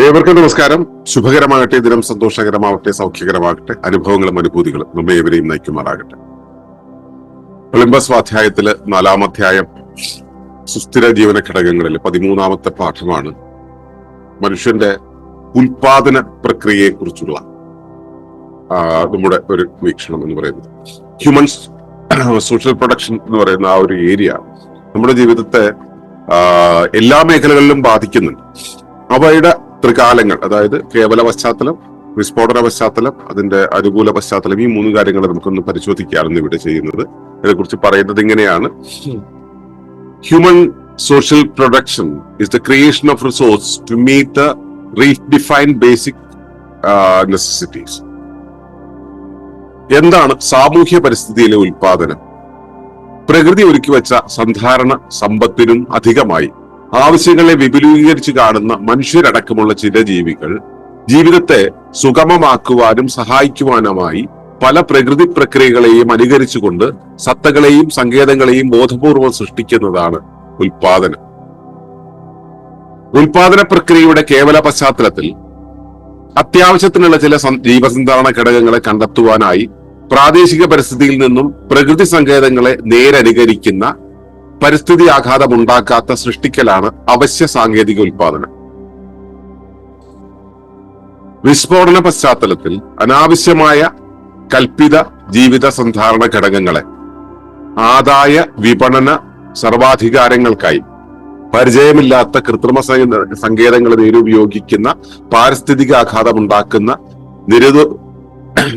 ഏവർക്കും നമസ്കാരം. ശുഭകരമാകട്ടെ ദിനം സന്തോഷകരമാവട്ടെ സൗഖ്യകരമാകട്ടെ അനുഭവങ്ങളും അനുഭൂതികളും നമ്മെ ഏവരെയും നയിക്കുമാറാകട്ടെ. സ്വാധ്യായത്തിൽ നാലാം അധ്യായം സുസ്ഥിര ജീവന ഘടകങ്ങളിൽ പതിമൂന്നാമത്തെ പാഠമാണ് മനുഷ്യന്റെ ഉൽപാദന പ്രക്രിയയെ കുറിച്ചുള്ള നമ്മുടെ ഒരു വീക്ഷണം എന്ന് പറയുന്നത്. ഹ്യൂമൻസ് സോഷ്യൽ പ്രൊഡക്ഷൻ എന്ന് പറയുന്ന ആ ഒരു ഏരിയ നമ്മുടെ ജീവിതത്തെ എല്ലാ മേഖലകളിലും ബാധിക്കുന്നുണ്ട്. അവയുടെ ത്രികാലങ്ങൾ അതായത് കേവല പശ്ചാത്തലം വിസ്ഫോടന പശ്ചാത്തലം അതിന്റെ അനുകൂല പശ്ചാത്തലം ഈ മൂന്ന് കാര്യങ്ങൾ നമുക്കൊന്ന് പരിശോധിക്കുകയാണ് ഇവിടെ ചെയ്യുന്നത്. ഇതിനെക്കുറിച്ച് പറയുന്നത് ഇങ്ങനെയാണ്. Human social production is the creation of resource to meet the redefined basic necessities എന്താണ് സാമൂഹ്യ പരിസ്ഥിതിയിലെ ഉൽപാദനം? പ്രകൃതി ഒരുക്കി വെച്ച സാധാരണ സമ്പത്തിനും അധികമായി ആവശ്യങ്ങളെ വിപുലീകരിച്ച് കാണുന്ന മനുഷ്യരടക്കമുള്ള ചില ജീവികൾ ജീവിതത്തെ സുഗമമാക്കുവാനും സഹായിക്കുവാനുമായി പല പ്രകൃതി പ്രക്രിയകളെയും അനുകരിച്ചുകൊണ്ട് സത്തകളെയും സങ്കേതങ്ങളെയും ബോധപൂർവം സൃഷ്ടിക്കുന്നതാണ് ഉൽപാദനം ഉൽപാദന പ്രക്രിയയുടെ കേവല പശ്ചാത്തലത്തിൽ അത്യാവശ്യത്തിനുള്ള ചില ജീവസന്ധാരണ ഘടകങ്ങളെ കണ്ടെത്തുവാനായി പ്രാദേശിക പരിസ്ഥിതിയിൽ നിന്നും പ്രകൃതി സങ്കേതങ്ങളെ നേരനുകരിക്കുന്ന പരിസ്ഥിതി ആഘാതം ഉണ്ടാക്കാത്ത സൃഷ്ടിക്കലാണ് അവശ്യ സാങ്കേതിക ഉൽപാദനം വിസ്ഫോടന പശ്ചാത്തലത്തിൽ അനാവശ്യമായ കൽപ്പിത ജീവിത സന്ധാരണ ഘടകങ്ങളെ ആദായ വിപണന സർവാധികാരങ്ങൾക്കായി പരിചയമില്ലാത്ത കൃത്രിമ സങ്കേതങ്ങൾ നേരുപയോഗിക്കുന്ന പാരിസ്ഥിതിക ആഘാതം ഉണ്ടാക്കുന്ന നിരുതു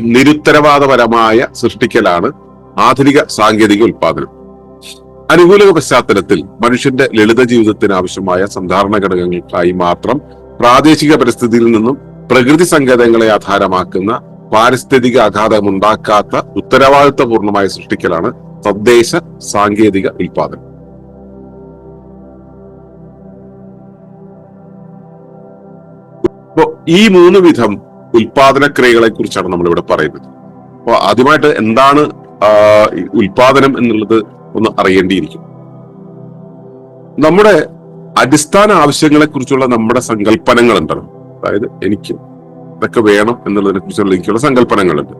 നിരുത്തരവാദപരമായ സൃഷ്ടിക്കലാണ് ആധുനിക സാങ്കേതിക ഉൽപാദനം അനുകൂല പശ്ചാത്തലത്തിൽ മനുഷ്യന്റെ ലളിത ജീവിതത്തിന് ആവശ്യമായ സന്ധാരണ ഘടകങ്ങൾക്കായി മാത്രം പ്രാദേശിക പരിസ്ഥിതിയിൽ നിന്നും പ്രകൃതി സങ്കേതങ്ങളെ ആധാരമാക്കുന്ന പാരിസ്ഥിതിക ആഘാതമുണ്ടാക്കാത്ത ഉത്തരവാദിത്വപൂർണമായ സൃഷ്ടിക്കലാണ് തദ്ദേശ സാങ്കേതിക ഉൽപാദനം അപ്പോ ഈ മൂന്ന് വിധം ഉൽപാദന ക്രിയകളെ കുറിച്ചാണ് നമ്മൾ ഇവിടെ പറയുന്നത്. അപ്പൊ ആദ്യമായിട്ട് എന്താണ് ഉൽപാദനം എന്നുള്ളത് ഒന്ന് അറിയേണ്ടിയിരിക്കും. നമ്മുടെ അടിസ്ഥാന ആവശ്യങ്ങളെ കുറിച്ചുള്ള നമ്മുടെ സങ്കല്പനങ്ങൾ ഉണ്ടല്ലോ അതായത് എനിക്ക് ഇതൊക്കെ വേണം എന്നുള്ളതിനെ കുറിച്ചുള്ള എനിക്കുള്ള സങ്കല്പനങ്ങളുണ്ട്.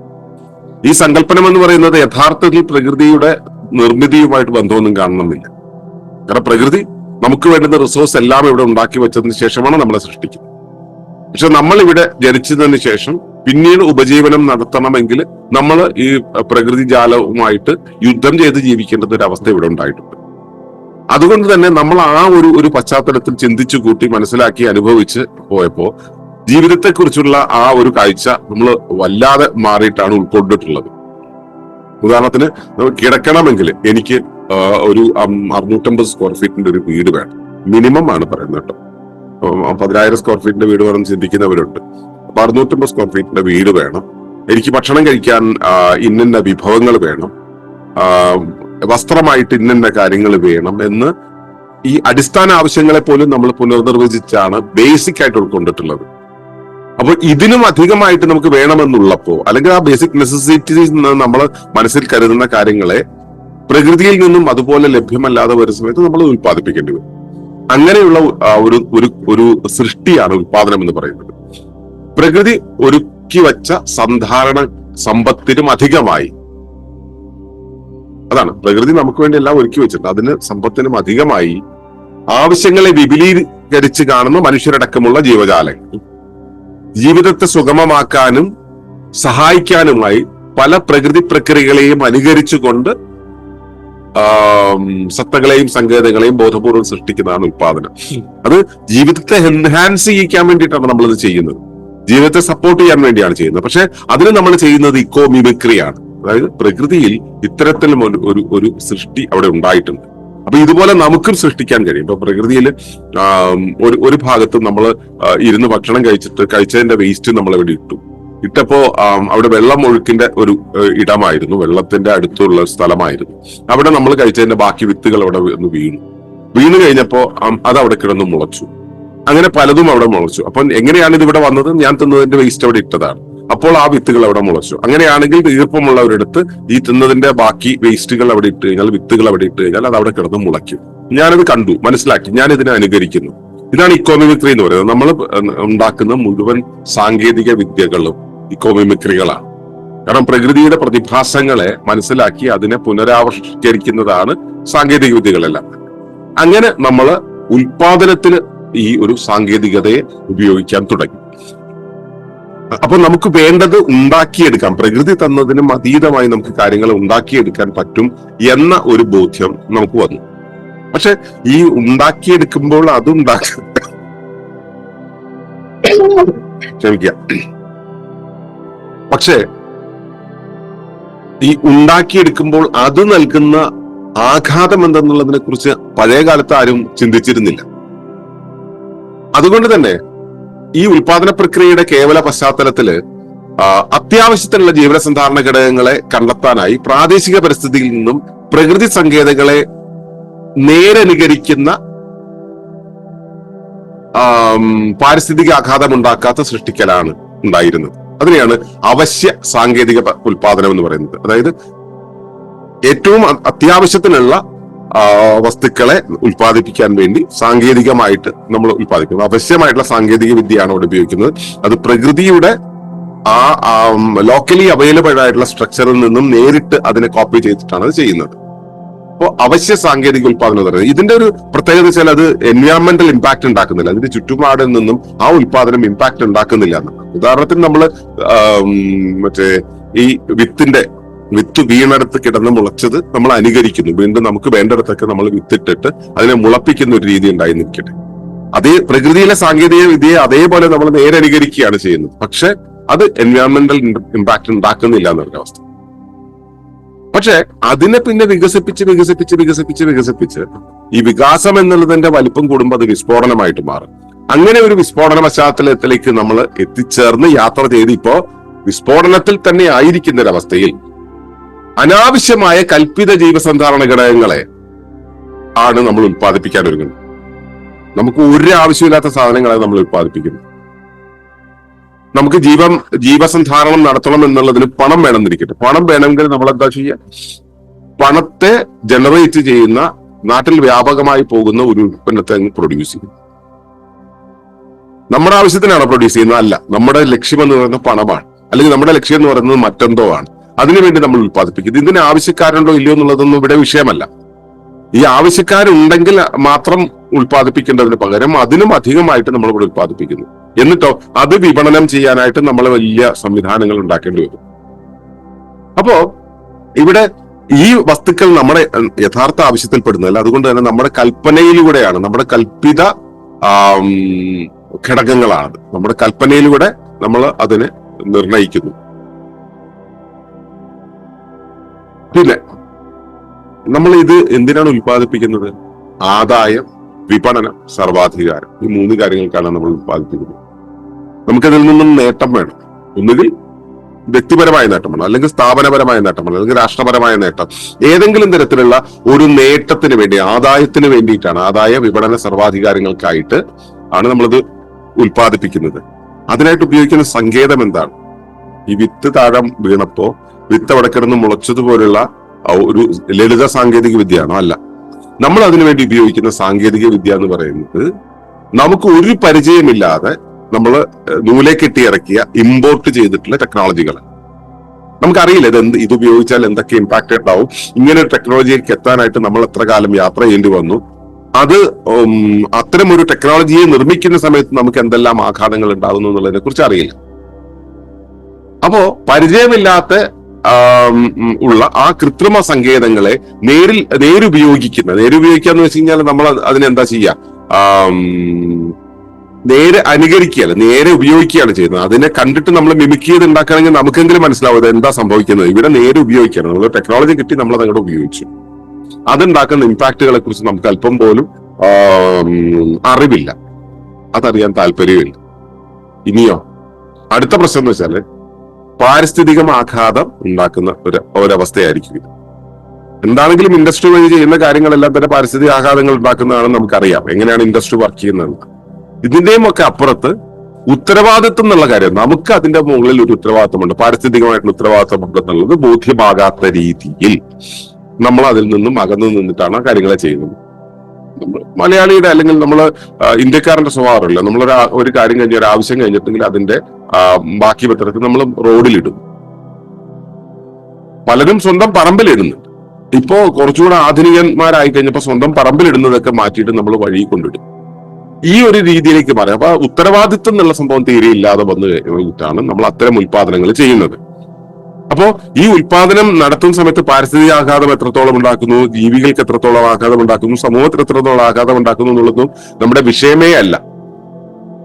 ഈ സങ്കല്പനം എന്ന് പറയുന്നത് യഥാർത്ഥത്തിൽ പ്രകൃതിയുടെ നിർമ്മിതിയുമായിട്ട് ബന്ധമൊന്നും കാണണമെന്നില്ല. കാരണം പ്രകൃതി നമുക്ക് വേണ്ടുന്ന റിസോഴ്സ് എല്ലാം ഇവിടെ ഉണ്ടാക്കി വെച്ചതിന് ശേഷമാണ് നമ്മളെ സൃഷ്ടിക്കുന്നത്. പക്ഷെ നമ്മൾ ഇവിടെ ജനിച്ചതിന് ശേഷം പിന്നീട് ഉപജീവനം നടത്തണമെങ്കിൽ നമ്മൾ ഈ പ്രകൃതി ജാലവുമായിട്ട് യുദ്ധം ചെയ്ത് ജീവിക്കേണ്ട ഒരു അവസ്ഥ ഇവിടെ ഉണ്ടായിട്ടുണ്ട്. അതുകൊണ്ട് തന്നെ നമ്മൾ ആ ഒരു ഒരു പശ്ചാത്തലത്തിൽ ചിന്തിച്ചു കൂട്ടി മനസ്സിലാക്കി അനുഭവിച്ച് പോയപ്പോ ജീവിതത്തെക്കുറിച്ചുള്ള ആ ഒരു കാഴ്ച നമ്മൾ വല്ലാതെ മാറിയിട്ടാണ് ഉൾക്കൊണ്ടിട്ടുള്ളത്. ഉദാഹരണത്തിന് കിടക്കണമെങ്കിൽ എനിക്ക് ഒരു അറുന്നൂറ്റമ്പത് സ്ക്വയർ ഫീറ്റിന്റെ ഒരു വീട് വേണം. മിനിമം ആണ് പറയുന്നത് കേട്ടോ. പതിനായിരം സ്ക്വയർ ഫീറ്റിന്റെ വീട് വേണം ചിന്തിക്കുന്നവരുണ്ട്. അറുന്നൂറ്റമ്പത് സ്ക്വയർ ഫീറ്റിന്റെ വീട് വേണം. എനിക്ക് ഭക്ഷണം കഴിക്കാൻ ഇന്നിന്ന വിഭവങ്ങൾ വേണം. വസ്ത്രമായിട്ട് ഇന്നിന്ന കാര്യങ്ങൾ വേണം എന്ന് ഈ അടിസ്ഥാന ആവശ്യങ്ങളെ പോലും നമ്മൾ പുനർനിർവചിച്ചാണ് ബേസിക് ആയിട്ട് ഉൾക്കൊണ്ടിട്ടുള്ളത്. അപ്പോൾ ഇതിനും അധികമായിട്ട് നമുക്ക് വേണമെന്നുള്ളപ്പോ അല്ലെങ്കിൽ ആ ബേസിക് നെസസിറ്റീസ് നമ്മൾ മനസ്സിൽ കരുതുന്ന കാര്യങ്ങളെ പ്രകൃതിയിൽ നിന്നും അതുപോലെ ലഭ്യമല്ലാതെ വരുന്ന സമയത്ത് നമ്മൾ ഉൽപ്പാദിപ്പിക്കേണ്ടി വരും. അങ്ങനെയുള്ള ഒരു ഒരു സൃഷ്ടിയാണ് ഉത്പാദനം എന്ന് പറയുന്നത്. പ്രകൃതി ഒരുക്കി വച്ച സന്ധാരണ സമ്പത്തിനും അധികമായി. അതാണ്. പ്രകൃതി നമുക്ക് വേണ്ടി എല്ലാം ഒരുക്കി വെച്ചിട്ടുണ്ട്. അതിന് സമ്പത്തിനും അധികമായി ആവശ്യങ്ങളെ വിപുലീകരിച്ച് കാണുന്ന മനുഷ്യരടക്കമുള്ള ജീവജാലങ്ങൾ. ജീവിതത്തെ സുഗമമാക്കാനും സഹായിക്കാനുമായി പല പ്രകൃതി പ്രക്രിയകളെയും അനുകരിച്ചുകൊണ്ട് സത്തകളെയും സങ്കേതങ്ങളെയും ബോധപൂർവം സൃഷ്ടിക്കുന്നതാണ് ഉൽപാദനം അത് ജീവിതത്തെ എൻഹാൻസ് ചെയ്യിക്കാൻ വേണ്ടിയിട്ടാണ് നമ്മൾ ഇത് ചെയ്യുന്നത്. ജീവിതത്തെ സപ്പോർട്ട് ചെയ്യാൻ വേണ്ടിയാണ് ചെയ്യുന്നത്. പക്ഷെ അതിന് നമ്മൾ ചെയ്യുന്നത് ഇക്കോ മിമിക്രിയാണ് അതായത് പ്രകൃതിയിൽ ഇത്തരത്തിലും ഒരു ഒരു ഒരു സൃഷ്ടി അവിടെ ഉണ്ടായിട്ടുണ്ട്. അപ്പൊ ഇതുപോലെ നമുക്കും സൃഷ്ടിക്കാൻ കഴിയും. ഇപ്പൊ പ്രകൃതിയിൽ ഒരു ഒരു ഭാഗത്ത് നമ്മൾ ഇരുന്ന് ഭക്ഷണം കഴിച്ചിട്ട് കഴിച്ചതിന്റെ വേസ്റ്റ് നമ്മൾ ഇവിടെ ഇട്ടു. ഇട്ടപ്പോ അവിടെ വെള്ളം ഒഴുക്കിന്റെ ഒരു ഇടമായിരുന്നു. വെള്ളത്തിന്റെ അടുത്തുള്ള സ്ഥലമായിരുന്നു. അവിടെ നമ്മൾ കഴിച്ചതിന്റെ ബാക്കി വിത്തുകൾ അവിടെ വീണു. വീണു കഴിഞ്ഞപ്പോ അത് അവിടെ കിടന്ന് മുളച്ചു. അങ്ങനെ പലതും അവിടെ മുളച്ചു. അപ്പൊ എങ്ങനെയാണ് ഇത് ഇവിടെ വന്നത്? ഞാൻ തിന്നതിന്റെ വേസ്റ്റ് അവിടെ ഇട്ടതാണ്. അപ്പോൾ ആ വിത്തുകൾ അവിടെ മുളച്ചു. അങ്ങനെയാണെങ്കിൽ ഈർപ്പമുള്ളവരെടുത്ത് ഈ തിന്നതിന്റെ ബാക്കി വേസ്റ്റുകൾ അവിടെ ഇട്ട് കഴിഞ്ഞാൽ വിത്തുകൾ അവിടെ ഇട്ട് കഴിഞ്ഞാൽ അത് അവിടെ കിടന്ന് മുളയ്ക്കും. ഞാനത് കണ്ടു മനസ്സിലാക്കി. ഞാൻ ഇതിനെ അനുകരിക്കുന്നു. ഇതാണ് ഇക്കോമിമിക്രി എന്ന് പറയുന്നത്. നമ്മൾ ഉണ്ടാക്കുന്ന മുഴുവൻ സാങ്കേതിക വിദ്യകളും ഇക്കോമിമിക്രികളാണ് കാരണം പ്രകൃതിയുടെ പ്രതിഭാസങ്ങളെ മനസ്സിലാക്കി അതിനെ പുനരാവിഷ്കരിക്കുന്നതാണ് സാങ്കേതിക വിദ്യകളെല്ലാം. അങ്ങനെ നമ്മൾ ഉൽപാദനത്തിന് ഈ ഒരു സാങ്കേതികതയെ ഉപയോഗിക്കാൻ തുടങ്ങി. അപ്പൊ നമുക്ക് വേണ്ടത് ഉണ്ടാക്കിയെടുക്കാം. പ്രകൃതി തന്നതിനും അതീതമായി നമുക്ക് കാര്യങ്ങൾ ഉണ്ടാക്കിയെടുക്കാൻ പറ്റും എന്ന ഒരു ബോധ്യം നമുക്ക് വന്നു. പക്ഷെ ഈ ഉണ്ടാക്കിയെടുക്കുമ്പോൾ അത് ഉണ്ടാക്ക ക്ഷമിക്കുക. പക്ഷേ ഈ ഉണ്ടാക്കിയെടുക്കുമ്പോൾ അത് നൽകുന്ന ആഘാതം എന്തെന്നുള്ളതിനെ കുറിച്ച് പഴയ കാലത്ത് ആരും ചിന്തിച്ചിരുന്നില്ല. അതുകൊണ്ട് തന്നെ ഈ ഉൽപാദന പ്രക്രിയയുടെ കേവല പശ്ചാത്തലത്തിൽ ആ, അത്യാവശ്യത്തിനുള്ള ജീവനസന്ധാരണ ഘടകങ്ങളെ കണ്ടെത്താനായി പ്രാദേശിക പരിസ്ഥിതിയിൽ നിന്നും പ്രകൃതി സങ്കേതങ്ങളെ നേരനുകരിക്കുന്ന പാരിസ്ഥിതിക ആഘാതം ഉണ്ടാക്കാത്ത സൃഷ്ടിക്കലാണ് ഉണ്ടായിരുന്നത്. അതിനെയാണ് അവശ്യ സാങ്കേതിക ഉൽപാദനം എന്ന് പറയുന്നത്. അതായത് ഏറ്റവും അത്യാവശ്യത്തിനുള്ള വസ്തുക്കളെ ഉൽപ്പാദിപ്പിക്കാൻ വേണ്ടി സാങ്കേതികമായിട്ട് നമ്മൾ ഉൽപ്പാദിപ്പിക്കുന്നത് അവശ്യമായിട്ടുള്ള സാങ്കേതിക വിദ്യയാണ് അവിടെ ഉപയോഗിക്കുന്നത്. അത് പ്രകൃതിയുടെ ആ ലോക്കലി അവൈലബിൾ ആയിട്ടുള്ള സ്ട്രക്ചറിൽ നിന്നും നേരിട്ട് അതിനെ കോപ്പി ചെയ്തിട്ടാണ് അത് ചെയ്യുന്നത്. അപ്പോൾ അവശ്യ സാങ്കേതിക ഉൽപാദനം എന്ന് പറയുന്നത് ഇതിന്റെ ഒരു പ്രത്യേകത വെച്ചാൽ അത് എൻവയോൺമെന്റൽ ഇമ്പാക്ട് ഉണ്ടാക്കുന്നില്ല. അതിന്റെ ചുറ്റുപാടിൽ നിന്നും ആ ഉൽപാദനം ഇമ്പാക്ട് ഉണ്ടാക്കുന്നില്ല ഉദാഹരണത്തിന് നമ്മൾ മറ്റേ ഈ വിത്തിന്റെ വിത്ത് വീണടത്ത് കിടന്ന് മുളച്ചത് നമ്മൾ അനുകരിക്കുന്നു. വീണ്ടും നമുക്ക് വേണ്ടിടത്തൊക്കെ നമ്മൾ വിത്തിട്ടിട്ട് അതിനെ മുളപ്പിക്കുന്ന ഒരു രീതി ഉണ്ടായി നിൽക്കട്ടെ അതേ പ്രകൃതിയിലെ സാങ്കേതിക വിദ്യയെ അതേപോലെ നമ്മൾ നേരെ അനുകരിക്കുകയാണ് ചെയ്യുന്നത്. പക്ഷെ അത് എൻവയോൺമെന്റൽ ഇമ്പാക്ട് ഉണ്ടാക്കുന്നില്ല എന്നൊരു അവസ്ഥ. പക്ഷെ അതിനെ പിന്നെ വികസിപ്പിച്ച് വികസിപ്പിച്ച് വികസിപ്പിച്ച് വികസിപ്പിച്ച് ഈ വികാസം എന്നുള്ളതിന്റെ വലിപ്പം കൂടുമ്പോൾ അത് വിസ്ഫോടനമായിട്ട് മാറും. അങ്ങനെ ഒരു വിസ്ഫോടന പശ്ചാത്തലത്തിലേക്ക് നമ്മൾ എത്തിച്ചേർന്ന് യാത്ര ചെയ്ത് ഇപ്പോ വിസ്ഫോടനത്തിൽ തന്നെ ആയിരിക്കുന്ന ഒരവസ്ഥയിൽ അനാവശ്യമായ കൽപ്പിത ജീവസന്ധാരണ ഘടകങ്ങളെ ആണ് നമ്മൾ ഉൽപ്പാദിപ്പിക്കാൻ ഒരുങ്ങുന്നത്. നമുക്ക് ഒരു ആവശ്യമില്ലാത്ത സാധനങ്ങളെ നമ്മൾ ഉൽപ്പാദിപ്പിക്കുന്നു. നമുക്ക് ജീവം ജീവസന്ധാരണം നടത്തണം എന്നുള്ളതിന് പണം വേണമെന്നിരിക്കട്ടെ. പണം വേണമെങ്കിൽ നമ്മൾ എന്താ ചെയ്യുക? പണത്തെ ജനറേറ്റ് ചെയ്യുന്ന നാട്ടിൽ വ്യാപകമായി പോകുന്ന ഒരു ഉൽപ്പന്നത്തെ പ്രൊഡ്യൂസ് ചെയ്യും നമ്മുടെ ആവശ്യത്തിനാണ് പ്രൊഡ്യൂസ് ചെയ്യുന്നത്. അല്ല നമ്മുടെ ലക്ഷ്യം എന്ന് പറയുന്നത് പണമാണ്. അല്ലെങ്കിൽ നമ്മുടെ ലക്ഷ്യം എന്ന് പറയുന്നത് മറ്റെന്തോ ആണ്. അതിനുവേണ്ടി നമ്മൾ ഉത്പാദിപ്പിക്കുന്നത് ഇതിന് ആവശ്യക്കാരുണ്ടോ ഇല്ലയോ എന്നുള്ളതൊന്നും ഇവിടെ വിഷയമല്ല. ഈ ആവശ്യക്കാരുണ്ടെങ്കിൽ മാത്രം ഉത്പാദിപ്പിക്കേണ്ടതിന് പകരം അതിനും അധികമായിട്ട് നമ്മൾ ഇവിടെ ഉത്പാദിപ്പിക്കുന്നു എന്നിട്ടോ അത് വിപണനം ചെയ്യാനായിട്ട് നമ്മൾ വലിയ സംവിധാനങ്ങൾ ഉണ്ടാക്കേണ്ടി വരും. അപ്പോ ഇവിടെ ഈ വസ്തുക്കൾ നമ്മുടെ യഥാർത്ഥ യഥാർത്ഥ ആവശ്യത്തിൽപ്പെടുന്നതല്ല. അതുകൊണ്ട് തന്നെ നമ്മുടെ കൽപ്പനയിലൂടെയാണ് നമ്മുടെ കൽപ്പിത ഘടകങ്ങളാണ്. നമ്മുടെ കൽപ്പനയിലൂടെ നമ്മൾ അതിനെ നിർണയിക്കുന്നു. പിന്നെ നമ്മൾ ഇത് എന്തിനാണ് ഉൽപ്പാദിപ്പിക്കുന്നത്? ആദായം വിപണനം സർവാധികാരം. ഈ മൂന്ന് കാര്യങ്ങൾക്കാണ് നമ്മൾ ഉൽപ്പാദിപ്പിക്കുന്നത്. നമുക്കതിൽ നിന്നും നേട്ടം വേണം. ഒന്നുകിൽ വ്യക്തിപരമായ നേട്ടമാണ് അല്ലെങ്കിൽ സ്ഥാപനപരമായ നേട്ടമാണ് അല്ലെങ്കിൽ രാഷ്ട്രപരമായ നേട്ടം. ഏതെങ്കിലും തരത്തിലുള്ള ഒരു നേട്ടത്തിന് വേണ്ടി ആദായത്തിന് വേണ്ടിയിട്ടാണ് ആദായ വിപണന സർവാധികാരങ്ങൾക്കായിട്ട് ആണ് നമ്മളിത് ഉൽപ്പാദിപ്പിക്കുന്നത്. അതിനായിട്ട് ഉപയോഗിക്കുന്ന സങ്കേതം എന്താണ്? ഈ വിത്ത് താഴം വീണപ്പോ വിത്ത് അവിടെ കിടന്ന് മുളച്ചതുപോലുള്ള ഒരു ലളിത സാങ്കേതിക വിദ്യയാണോ? അല്ല. നമ്മൾ അതിനുവേണ്ടി ഉപയോഗിക്കുന്ന സാങ്കേതിക വിദ്യ എന്ന് പറയുന്നത് നമുക്ക് ഒരു പരിചയമില്ലാതെ നമ്മൾ നൂലെ കെട്ടി ഇറക്കിയ ഇമ്പോർട്ട് ചെയ്തിട്ടുള്ള ടെക്നോളജികൾ നമുക്കറിയില്ല ഇത് എന്ത് ഇത് ഉപയോഗിച്ചാൽ എന്തൊക്കെ ഇമ്പാക്ട് ഉണ്ടാവും. ഇങ്ങനെ ഒരു ടെക്നോളജിയിലേക്ക് എത്താനായിട്ട് നമ്മൾ എത്ര കാലം യാത്ര ചെയ്യേണ്ടി വന്നു. അത് അത്തരം ഒരു ടെക്നോളജിയെ നിർമ്മിക്കുന്ന സമയത്ത് നമുക്ക് എന്തെല്ലാം ആഘാതങ്ങൾ ഉണ്ടാകുന്നു എന്നുള്ളതിനെ കുറിച്ച് അറിയില്ല. അപ്പോ പരിചയമില്ലാത്ത ഉള്ള ആ കൃത്രിമ സങ്കേതങ്ങളെ നേരിൽ നേരുപയോഗിക്കുന്ന നേരുപയോഗിക്കുക എന്ന് വെച്ച് കഴിഞ്ഞാൽ നമ്മൾ അത് അതിനെന്താ ആ നേരെ അനുകരിക്കുകയല്ല നേരെ ഉപയോഗിക്കുകയാണ് ചെയ്യുന്നത്. അതിനെ കണ്ടിട്ട് നമ്മൾ മിമിക് ചെയ്ത് ഉണ്ടാക്കുകയാണെങ്കിൽ നമുക്കെങ്കിലും മനസ്സിലാവും എന്താ സംഭവിക്കുന്നത്? ഇവിടെ നേരെ ഉപയോഗിക്കുകയാണ്. നമ്മൾ ടെക്നോളജി കിട്ടി നമ്മൾ അതങ്ങോട്ട് ഉപയോഗിച്ചു. അതുണ്ടാക്കുന്ന ഇമ്പാക്റ്റുകളെ കുറിച്ച് നമുക്ക് അല്പം പോലും അറിവില്ല. അതറിയാൻ താല്പര്യമില്ല. ഇനിയോ? അടുത്ത പ്രശ്നം എന്ന് വെച്ചാൽ പാരിസ്ഥിതിക ആഘാതം ഉണ്ടാക്കുന്ന ഒരു ഒരവസ്ഥയായിരിക്കും ഇത്. എന്താണെങ്കിലും ഇൻഡസ്ട്രി വഴി ചെയ്യുന്ന കാര്യങ്ങളെല്ലാം തന്നെ പാരിസ്ഥിതിക ആഘാതങ്ങൾ ഉണ്ടാക്കുന്നതാണെന്ന് നമുക്കറിയാം. എങ്ങനെയാണ് ഇൻഡസ്ട്രി വർക്ക് ചെയ്യുന്നത്? ഇതിന്റെയും ഒക്കെ അപ്പുറത്ത് ഉത്തരവാദിത്വം എന്നുള്ള കാര്യം നമുക്ക് അതിന്റെ മുകളിൽ ഒരു ഉത്തരവാദിത്വമുണ്ട്. പാരിസ്ഥിതികമായിട്ടുള്ള ഉത്തരവാദിത്വമുണ്ട് എന്നുള്ളത് ബോധ്യമാകാത്ത രീതിയിൽ നമ്മൾ അതിൽ നിന്നും അകന്നു നിന്നിട്ടാണ് കാര്യങ്ങളെ ചെയ്യുന്നത്. നമ്മൾ മലയാളിയുടെ അല്ലെങ്കിൽ നമ്മൾ ഇന്ത്യക്കാരന്റെ സ്വഭാവമല്ല നമ്മളൊരു ഒരു കാര്യം കഴിഞ്ഞ ഒരു ആവശ്യം കഴിഞ്ഞിട്ടുണ്ടെങ്കിൽ അതിന്റെ ബാക്കി പത്രത്തിൽ നമ്മൾ റോഡിലിടും. പലരും സ്വന്തം പറമ്പിലിടുന്നുണ്ട്. ഇപ്പോ കുറച്ചുകൂടെ ആധുനികന്മാരായി കഴിഞ്ഞപ്പോ സ്വന്തം പറമ്പിലിടുന്നതൊക്കെ മാറ്റിയിട്ട് നമ്മൾ വഴി കൊണ്ടിടും. ഈ ഒരു രീതിയിലേക്ക് മാറി. അപ്പൊ ഉത്തരവാദിത്വം എന്നുള്ള സംഭവം തീരെ ഇല്ലാതെ വന്ന് കഴിഞ്ഞിട്ടാണ് നമ്മൾ അത്തരം ഉൽപാദനങ്ങൾ ചെയ്യുന്നത്. അപ്പോ ഈ ഉൽപാദനം നടത്തുന്ന സമയത്ത് പാരിസ്ഥിതിക ആഘാതം എത്രത്തോളം ഉണ്ടാക്കുന്നു ജീവികൾക്ക് എത്രത്തോളം ആഘാതം ഉണ്ടാക്കുന്നു സമൂഹത്തിന് എത്രത്തോളം ആഘാതം ഉണ്ടാക്കുന്നു എന്നുള്ളതും നമ്മുടെ വിഷയമേ അല്ല.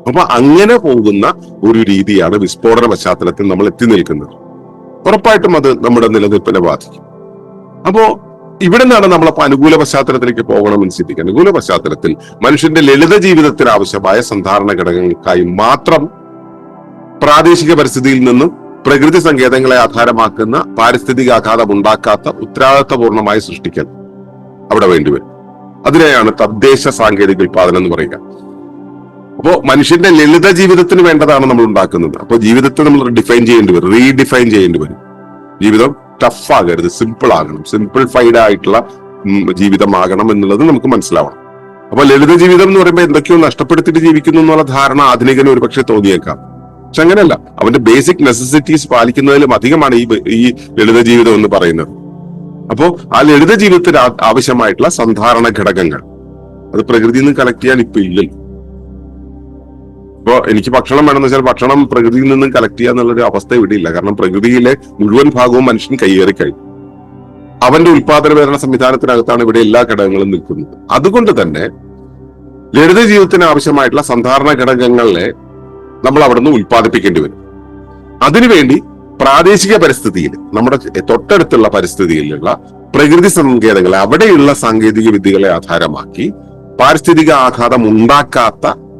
അപ്പൊ അങ്ങനെ പോകുന്ന ഒരു രീതിയാണ് വിസ്ഫോടന പശ്ചാത്തലത്തിൽ നമ്മൾ എത്തി നിൽക്കുന്നത്. ഉറപ്പായിട്ടും അത് നമ്മുടെ നിലനിൽപ്പിനെ ബാധിക്കും. അപ്പോ ഇവിടെ നിന്നാണ് നമ്മളപ്പോ അനുകൂല പശ്ചാത്തലത്തിലേക്ക് പോകണമെന്ന് ചിന്തിക്കുക. അനുകൂല പശ്ചാത്തലത്തിൽ മനുഷ്യന്റെ ലളിത ജീവിതത്തിന് ആവശ്യമായ സന്ധാരണ ഘടകങ്ങൾക്കായി മാത്രം പ്രാദേശിക പരിസ്ഥിതിയിൽ നിന്നും പ്രകൃതി സങ്കേതങ്ങളെ ആധാരമാക്കുന്ന പാരിസ്ഥിതിക ആഘാതം ഉണ്ടാക്കാത്ത ഉത്തരവാദിത്വപൂർണമായ സൃഷ്ടിക്കൽ അവിടെ വേണ്ടിവരും അതിനെയാണ് തദ്ദേശ സാങ്കേതിക ഉൽപാദനം എന്ന് പറയുക. അപ്പോ മനുഷ്യന്റെ ലളിത ജീവിതത്തിന് വേണ്ടതാണ് നമ്മൾ ഉണ്ടാക്കുന്നത്. അപ്പോൾ ജീവിതത്തെ നമ്മൾ ഡിഫൈൻ ചെയ്യേണ്ടി വരും റീഡിഫൈൻ ചെയ്യേണ്ടി വരും. ജീവിതം ടഫ് ആകരുത് സിമ്പിൾ ആകണം. സിംപിൾഫൈഡ് ആയിട്ടുള്ള ജീവിതമാകണം എന്നുള്ളത് നമുക്ക് മനസ്സിലാവണം. അപ്പൊ ലളിത ജീവിതം എന്ന് പറയുമ്പോൾ എന്തൊക്കെയോ നഷ്ടപ്പെടുത്തിയിട്ട് ജീവിക്കുന്നു എന്നുള്ള ധാരണ ആധുനികന് ഒരുപക്ഷെ തോന്നിയേക്കാം. പക്ഷെ അങ്ങനെയല്ല അവന്റെ ബേസിക് നെസസിറ്റീസ് പാലിക്കുന്നതിലും അധികമാണ് ഈ ഈ ലളിത ജീവിതം എന്ന് പറയുന്നത്. അപ്പോ ആ ലളിത ജീവിതത്തിന് ആവശ്യമായിട്ടുള്ള സന്ധാരണ ഘടകങ്ങൾ. അത് പ്രകൃതിയിൽ നിന്ന് കളക്ട് ചെയ്യാൻ ഇപ്പൊ ഇല്ലല്ലോ. ഇപ്പൊ എനിക്ക് ഭക്ഷണം വേണമെന്ന് വെച്ചാൽ ഭക്ഷണം പ്രകൃതിയിൽ നിന്നും കളക്ട് ചെയ്യുക എന്നുള്ളൊരു അവസ്ഥ ഇവിടെ ഇല്ല. കാരണം പ്രകൃതിയിലെ മുഴുവൻ ഭാഗവും മനുഷ്യൻ കയ്യേറി കഴിഞ്ഞു. അവന്റെ ഉൽപാദന വിതരണ സംവിധാനത്തിനകത്താണ് ഇവിടെ എല്ലാ ഘടകങ്ങളും നിൽക്കുന്നത്. അതുകൊണ്ട് തന്നെ ലളിത ജീവിതത്തിന് ആവശ്യമായിട്ടുള്ള സന്ധാരണ ഘടകങ്ങളെ നമ്മൾ അവിടുന്ന് ഉൽപ്പാദിപ്പിക്കേണ്ടി വരും. അതിനുവേണ്ടി പ്രാദേശിക പരിസ്ഥിതിയിൽ നമ്മുടെ തൊട്ടടുത്തുള്ള പരിസ്ഥിതിയിലുള്ള പ്രകൃതി സങ്കേതങ്ങളെ അവിടെയുള്ള സാങ്കേതിക വിദ്യകളെ ആധാരമാക്കി പാരിസ്ഥിതിക ആഘാതം ഉണ്ടാക്കാത്ത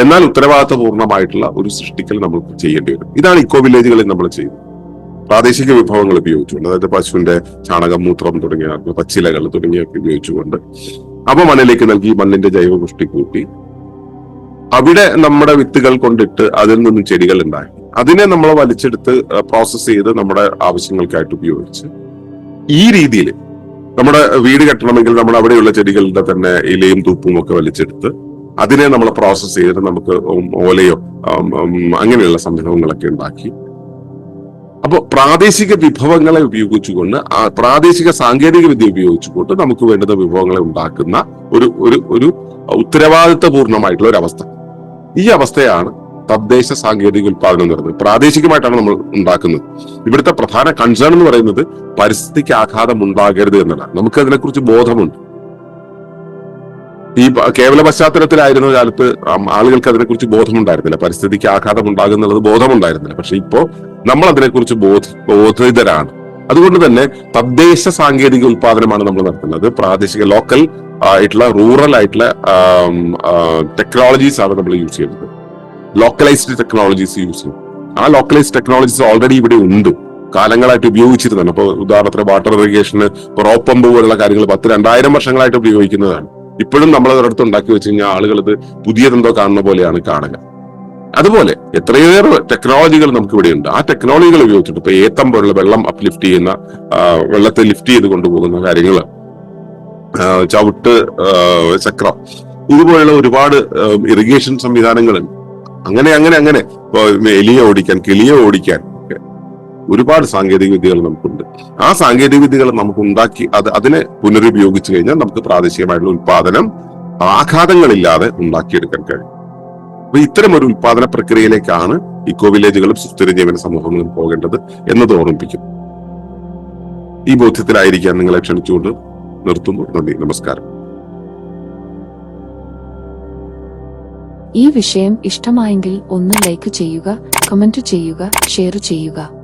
എന്നാൽ ഉത്തരവാദിത്വ പൂർണമായിട്ടുള്ള ഒരു സൃഷ്ടിക്കൽ നമ്മൾ ചെയ്യേണ്ടി വരും. ഇതാണ് ഇക്കോ വില്ലേജുകളിൽ നമ്മൾ ചെയ്യുന്നത്. പ്രാദേശിക വിഭവങ്ങൾ ഉപയോഗിച്ചുകൊണ്ട് അതായത് പശുവിന്റെ ചാണകം മൂത്രം തുടങ്ങിയ പച്ചിലകൾ തുടങ്ങിയൊക്കെ ഉപയോഗിച്ചുകൊണ്ട് അവ മണ്ണിലേക്ക് നൽകി മണ്ണിന്റെ ജൈവ പുഷ്ടി കൂട്ടി അവിടെ നമ്മുടെ വിത്തുകൾ കൊണ്ടിട്ട് അതിൽ നിന്നും ചെടികൾ ഉണ്ടായി അതിനെ നമ്മൾ വലിച്ചെടുത്ത് പ്രോസസ്സ് ചെയ്ത് നമ്മുടെ ആവശ്യങ്ങൾക്കായിട്ട് ഉപയോഗിച്ച് ഈ രീതിയിൽ നമ്മുടെ വീട് കെട്ടണമെങ്കിൽ നമ്മൾ അവിടെയുള്ള ചെടികളുടെ തന്നെ ഇലയും തൂപ്പും ഒക്കെ വലിച്ചെടുത്ത് അതിനെ നമ്മൾ പ്രോസസ്സ് ചെയ്തിട്ട് നമുക്ക് ഓലയോ അങ്ങനെയുള്ള സംരംഭങ്ങളൊക്കെ ഉണ്ടാക്കി. അപ്പോൾ പ്രാദേശിക വിഭവങ്ങളെ ഉപയോഗിച്ചുകൊണ്ട് പ്രാദേശിക സാങ്കേതിക വിദ്യ ഉപയോഗിച്ചുകൊണ്ട് നമുക്ക് വേണ്ടുന്ന വിഭവങ്ങളെ ഉണ്ടാക്കുന്ന ഒരു ഒരു ഒരു ഉത്തരവാദിത്തപൂർണമായിട്ടുള്ള ഒരു അവസ്ഥ. ഈ അവസ്ഥയാണ് തദ്ദേശ സാങ്കേതിക ഉത്പാദനം എന്ന് പറയുന്നത്. പ്രാദേശികമായിട്ടാണ് നമ്മൾ ഉണ്ടാക്കുന്നത്. ഇവിടുത്തെ പ്രധാന കൺസേൺ എന്ന് പറയുന്നത് പരിസ്ഥിതിക്ക് ആഘാതം ഉണ്ടാകരുത് എന്നതാണ്. നമുക്ക് അതിനെക്കുറിച്ച് ബോധമുണ്ട്. ഈ കേവല പശ്ചാത്തലത്തിലായിരുന്ന കാലത്ത് ആളുകൾക്ക് അതിനെക്കുറിച്ച് ബോധമുണ്ടായിരുന്നില്ല. പരിസ്ഥിതിക്ക് ആഘാതം ഉണ്ടാകുന്നുള്ളത് ബോധമുണ്ടായിരുന്നില്ല. പക്ഷെ ഇപ്പോ നമ്മൾ അതിനെക്കുറിച്ച് ബോധ ബോധിതരാണ്. അതുകൊണ്ട് തന്നെ തദ്ദേശ സാങ്കേതിക ഉത്പാദനമാണ് നമ്മൾ നടത്തുന്നത്. പ്രാദേശിക ലോക്കൽ ആയിട്ടുള്ള റൂറൽ ആയിട്ടുള്ള ടെക്നോളജീസ് ആണ് നമ്മൾ യൂസ് ചെയ്യുന്നത്. ലോക്കലൈസ്ഡ് ടെക്നോളജീസ് യൂസ് ചെയ്യും. ആ ലോക്കലൈസ്ഡ് ടെക്നോളജീസ് ഓൾറെഡി ഇവിടെ ഉണ്ട്. കാലങ്ങളായിട്ട് ഉപയോഗിച്ചിരുന്നതാണ്. അപ്പൊ ഉദാഹരണത്തിന് വാട്ടർ ഇറിഗേഷന് റോപ്പമ്പ് പോലുള്ള കാര്യങ്ങൾ പത്ത് രണ്ടായിരം വർഷങ്ങളായിട്ട് ഉപയോഗിക്കുന്നതാണ്. ഇപ്പോഴും നമ്മൾ ഒരിടത്ത് ഉണ്ടാക്കി വെച്ച് കഴിഞ്ഞാൽ ആളുകൾ ഇത് പുതിയതെന്തോ കാണുന്ന പോലെയാണ് കാണുക. അതുപോലെ എത്രയേറെ ടെക്നോളജികൾ നമുക്ക് ഇവിടെ ഉണ്ട് ആ ടെക്നോളജികൾ ഉപയോഗിച്ചിട്ട് ഇപ്പൊ ഏത്തം പോലുള്ള വെള്ളം അപ്ലിഫ്റ്റ് ചെയ്യുന്ന വെള്ളത്തെ ലിഫ്റ്റ് ചെയ്ത് കൊണ്ടുപോകുന്ന കാര്യങ്ങൾ ചവിട്ട് ചക്രം ഇതുപോലെയുള്ള ഒരുപാട് ഇറിഗേഷൻ സംവിധാനങ്ങൾ അങ്ങനെ അങ്ങനെ അങ്ങനെ. എലിയെ ഓടിക്കാൻ കിളിയെ ഓടിക്കാൻ ഒരുപാട് സാങ്കേതിക വിദ്യകൾ നമുക്കുണ്ട്. ആ സാങ്കേതിക വിദ്യകൾ നമുക്ക് ഉണ്ടാക്കി അത് അതിനെ പുനരുപയോഗിച്ചു കഴിഞ്ഞാൽ നമുക്ക് പ്രാദേശികമായിട്ടുള്ള ഉൽപാദനം ആഘാതങ്ങളില്ലാതെ ഉണ്ടാക്കിയെടുക്കാൻ കഴിയും. അപ്പൊ ഇത്തരം ഒരു ഉൽപാദന പ്രക്രിയയിലേക്കാണ് ഇക്കോ വില്ലേജുകളും സുസ്ഥിര ജീവന സമൂഹങ്ങളും പോകേണ്ടത് എന്നത് ഓർമ്മിപ്പിക്കും ഈ ബോധ്യത്തിലായിരിക്കാൻ നിങ്ങളെ ക്ഷണിച്ചുകൊണ്ട് നിർത്തുന്നു. നന്ദി. നമസ്കാരം. ഈ വിഷയം ഇഷ്ടമായെങ്കിൽ ഒന്ന് ലൈക്ക് ചെയ്യുക കമന്റ് ചെയ്യുക ഷെയർ ചെയ്യുക.